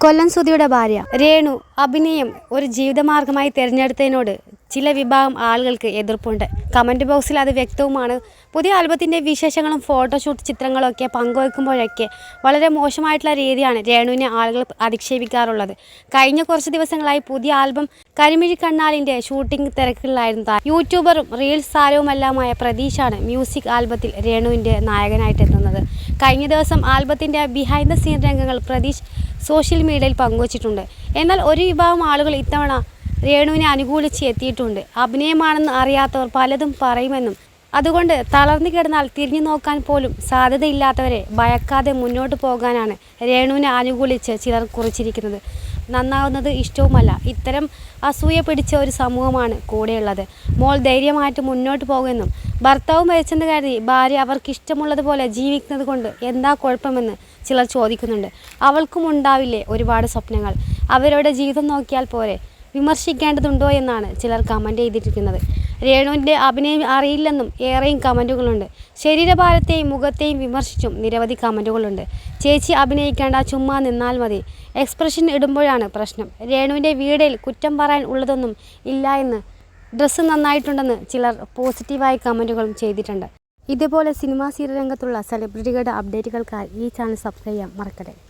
കൊല്ലം സുധിയുടെ ഭാര്യ രേണു അഭിനയം ഒരു ജീവിതമാർഗമായി തിരഞ്ഞെടുത്തതിനോട് ചില വിഭാഗം ആളുകൾക്ക് എതിർപ്പുണ്ട്. കമന്റ് ബോക്സിൽ അത് വ്യക്തവുമാണ്. പുതിയ ആൽബത്തിന്റെ വിശേഷങ്ങളും ഫോട്ടോഷൂട്ട് ചിത്രങ്ങളൊക്കെ പങ്കുവെക്കുമ്പോഴൊക്കെ വളരെ മോശമായിട്ടുള്ള രീതിയാണ് രേണുവിനെ ആളുകൾ അധിക്ഷേപിക്കാറുള്ളത്. കഴിഞ്ഞ കുറച്ച് ദിവസങ്ങളായി പുതിയ ആൽബം കരിമിഴി കണ്ണാലിന്റെ ഷൂട്ടിംഗ് തിരക്കുകളിലായിരുന്നു താൻ യൂട്യൂബറും റീൽസ് താരവുമെല്ലാമായ പ്രതീഷാണ് മ്യൂസിക് ആൽബത്തിൽ രേണുവിന്റെ നായകനായിട്ട് എത്തുന്നത്. കഴിഞ്ഞ ദിവസം ആൽബത്തിന്റെ ബിഹൈൻഡ് ദ സീൻ രംഗങ്ങൾ പ്രതീഷ് സോഷ്യൽ മീഡിയയിൽ പങ്കുവച്ചിട്ടുണ്ട്. എന്നാൽ ഒരു വിഭാഗം ആളുകൾ ഇത്തവണ രേണുവിനെ അനുകൂലിച്ച് എത്തിയിട്ടുണ്ട്. അഭിനയമാണെന്ന് അറിയാത്തവർ പലതും പറയുമെന്നും അതുകൊണ്ട് തളർന്നു കിടന്നാൽ തിരിഞ്ഞു നോക്കാൻ പോലും സാധ്യതയില്ലാത്തവരെ ഭയക്കാതെ മുന്നോട്ട് പോകാനാണ് രേണുവിനെ അനുകൂലിച്ച് ചിലർ കുറിച്ചിരിക്കുന്നത്. നന്നാവുന്നത് ഇഷ്ടവുമല്ല. ഇത്തരം അസൂയ പിടിച്ച ഒരു സമൂഹമാണ് കൂടെയുള്ളത്. മോൾ ധൈര്യമായിട്ട് മുന്നോട്ട് പോകുമെന്നും ഭർത്താവ് മരിച്ചെന്ന് കരുതി ഭാര്യ അവർക്ക് ഇഷ്ടമുള്ളതുപോലെ ജീവിക്കുന്നത് കൊണ്ട് എന്താ കുഴപ്പമെന്ന് ചിലർ ചോദിക്കുന്നുണ്ട്. അവൾക്കും ഉണ്ടാവില്ലേ ഒരുപാട് സ്വപ്നങ്ങൾ. അവരുടെ ജീവിതം നോക്കിയാൽ പോരെ. വിമർശിക്കേണ്ടതുണ്ടോ എന്നാണ് ചിലർ കമന്റ് ചെയ്തിരിക്കുന്നത്. രേണുവിന്റെ അഭിനയം അറിയില്ലെന്നും ഏറെയും കമന്റുകളുണ്ട് ശരീരഭാരത്തെയും മുഖത്തെയും വിമർശിച്ചും നിരവധി കമന്റുകളുണ്ട് ചേച്ചി അഭിനയിക്കേണ്ട ചുമ്മാ നിന്നാൽ മതി. എക്സ്പ്രഷൻ ഇടുമ്പോഴാണ് പ്രശ്നം. രേണുവിന്റെ വീടിൽ കുറ്റം പറയാൻ ഉള്ളതൊന്നും ഇല്ല എന്ന് ഡ്രസ്സ് നന്നായിട്ടുണ്ടെന്ന് ചിലർ പോസിറ്റീവായ കമന്റുകളും ചെയ്തിട്ടുണ്ട്. ഇതുപോലെ സിനിമാ സീരിയൽ രംഗത്തുള്ള സെലിബ്രിറ്റികളുടെ അപ്ഡേറ്റുകൾക്കായി ഈ ചാനൽ സബ്സ്ക്രൈബ് ചെയ്യാൻ മറക്കട്ടെ